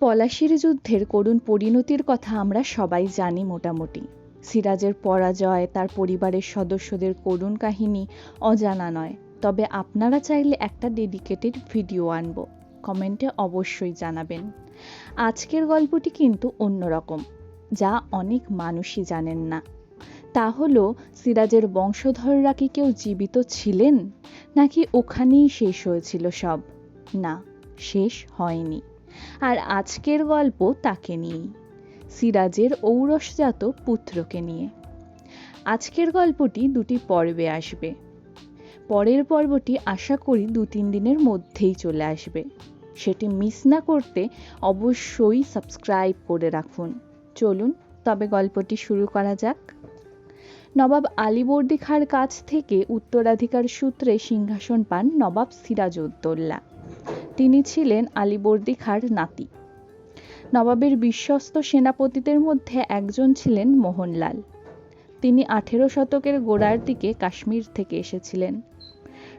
পলাশির যুদ্ধের করুণ পরিণতির কথা আমরা সবাই জানি মোটামুটি। সিরাজের পরাজয়, তার পরিবারের সদস্যদের করুণ কাহিনী অজানা নয়। তবে আপনারা চাইলে একটা ডেডিকেটেড ভিডিও আনব। কমেন্টে অবশ্যই জানাবেন। আজকের গল্পটি কিন্তু অন্যরকম, যা অনেক মানুষই জানেন না। তা হলো, সিরাজের বংশধররা কি কেউ জীবিত ছিলেন? নাকি ওখানেই শেষ হয়েছিল সব? না, শেষ হয়নি। আর আজকের গল্প তাকে নিয়েই। সিরাজের ঔরসজাত পুত্রকে নিয়ে। আজকের গল্পটি দুটি পর্বে আসবে। পরের পর্বটি আশা করি দু তিন দিনের মধ্যেই চলে আসবে। সেটি মিস না করতে অবশ্যই সাবস্ক্রাইব করে রাখুন। চলুন, তবে গল্পটি শুরু করা যাক। নবাব আলীবর্দী খাঁর কাছ থেকে উত্তরাধিকার সূত্রে সিংহাসন পান নবাব সিরাজউদ্দৌলা। তিনি ছিলেন আলীবর্দী খাঁর নাতি। নবাবের বিশ্বস্ত সেনাপতিদের মধ্যে একজন ছিলেন মোহনলাল। তিনি আঠেরো শতকের গোড়ার দিকে কাশ্মীর থেকে এসেছিলেন।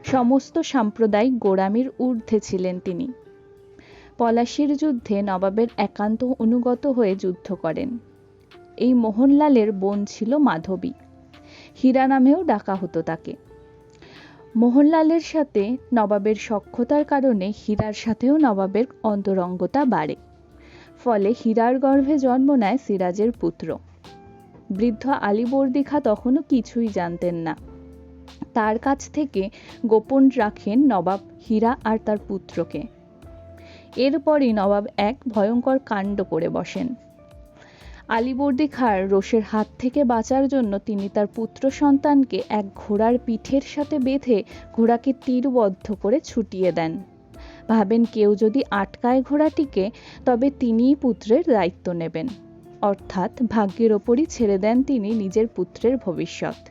সমস্ত সাম্প্রদায়িক গোড়ামির ঊর্ধ্বে ছিলেন তিনি। পলাশির যুদ্ধে নবাবের একান্ত অনুগত হয়ে যুদ্ধ করেন। এই মোহনলালের বোন ছিল মাধবী। হীরা নামেও ডাকা হতো তাকে। মোহনলালের সাথে নবাবের সখ্যতার কারণে হীরার সাথেও নবাবের অন্তরঙ্গতা বাড়ে। ফলে হীরার গর্ভে জন্ম নেয় সিরাজের পুত্র। বৃদ্ধ আলীবর্দী খা তখনও কিছুই জানতেন না। তার কাছ থেকে গোপন রাখেন নবাব হীরা আর তার পুত্রকে। এরপরই নবাব এক ভয়ঙ্কর কাণ্ড করে বসেন। আলীবর্দী খাঁর রোষের হাত থেকে বাঁচার জন্য তিনি তার পুত্র সন্তানকে এক ঘোড়ার পিঠের সাথে বেঁধে ঘোড়াকে তীরবদ্ধ করে ছুটিয়ে দেন। ভাবেন কেউ যদি আটকায় ঘোড়াটিকে, তবে তিনিই পুত্রের দায়িত্ব নেবেন। অর্থাৎ ভাগ্যের ওপরই ছেড়ে দেন তিনি নিজের পুত্রের ভবিষ্যৎ।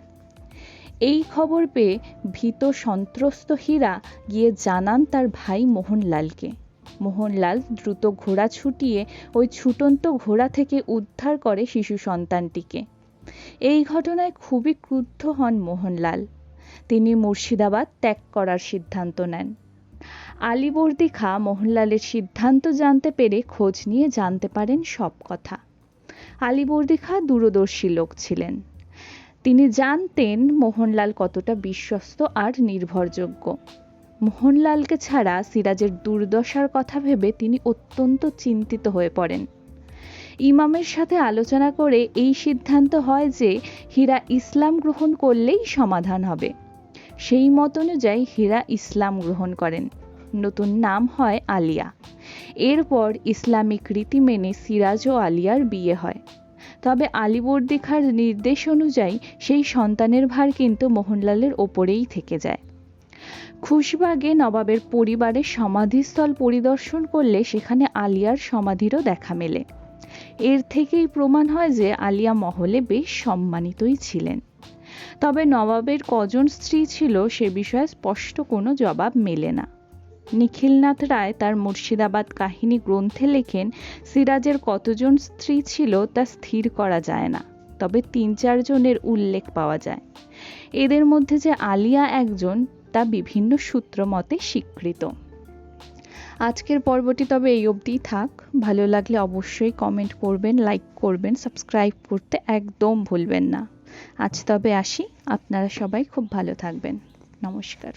এই খবর পেয়ে ভীত সন্ত্রস্ত হীরা গিয়ে জানান তার ভাই মোহনলালকে। মোহনলাল দ্রুত ঘোড়া ছুটিয়ে ওই ছুটন্ত ঘোড়া থেকে উদ্ধার করে শিশু সন্তানটিকে। এই ঘটনায় খুবই ক্রুদ্ধ হন মোহনলাল। তিনি মুর্শিদাবাদ ত্যাগ করার সিদ্ধান্ত নেন। আলীবর্দী খা মোহনলালের সিদ্ধান্ত জানতে পেরে খোঁজ নিয়ে জানতে পারেন সব কথা। আলীবর্দী খা দূরদর্শী লোক ছিলেন। তিনি জানতেন মোহনলাল কতটা বিশ্বস্ত আর নির্ভরযোগ্য। মোহনলালকে ছাড়া সিরাজের দুর্দশার কথা ভেবে তিনি অত্যন্ত চিন্তিত হয়ে পড়েন। ইমামের সাথে আলোচনা করে এই সিদ্ধান্ত হয় যে হীরা ইসলাম গ্রহণ করলেই সমাধান হবে। সেই মত অনুযায়ী হীরা ইসলাম গ্রহণ করেন। নতুন নাম হয় আলিয়া। এরপর ইসলামিক রীতি মেনে সিরাজ ও আলিয়ার বিয়ে হয়। তবে আলীবর্দী খাঁর নির্দেশ অনুযায়ী সেই সন্তানের ভার কিন্তু মোহনলালের ওপরেই থেকে যায়। খুশবাগে নবাবের পরিবারের সমাধিস্থল পরিদর্শন করলে সেখানে আলিয়ার সমাধিরও দেখা মেলে। এর থেকেই প্রমাণ হয় যে আলিয়া মহলে বেশ সম্মানিতই ছিলেন। তবে নবাবের কজন স্ত্রী ছিল সে বিষয়ে স্পষ্ট কোনো জবাব মেলে না। নিখিলনাথ রায় তার মুর্শিদাবাদ কাহিনী গ্রন্থে লেখেন, সিরাজের কতজন স্ত্রী ছিল তা স্থির করা যায় না, তবে তিন চারজনের উল্লেখ পাওয়া যায়। এদের মধ্যে যে আলিয়া একজন তা বিভিন্ন সূত্র মতে স্বীকৃত। আজকের পর্বটি তবে এই অবধিই থাক। ভালো লাগলে অবশ্যই কমেন্ট করবেন লাইক করবেন সাবস্ক্রাইব করতে একদম ভুলবেন না। আজ তবে আসি। আপনারা সবাই খুব ভালো থাকবেন। নমস্কার।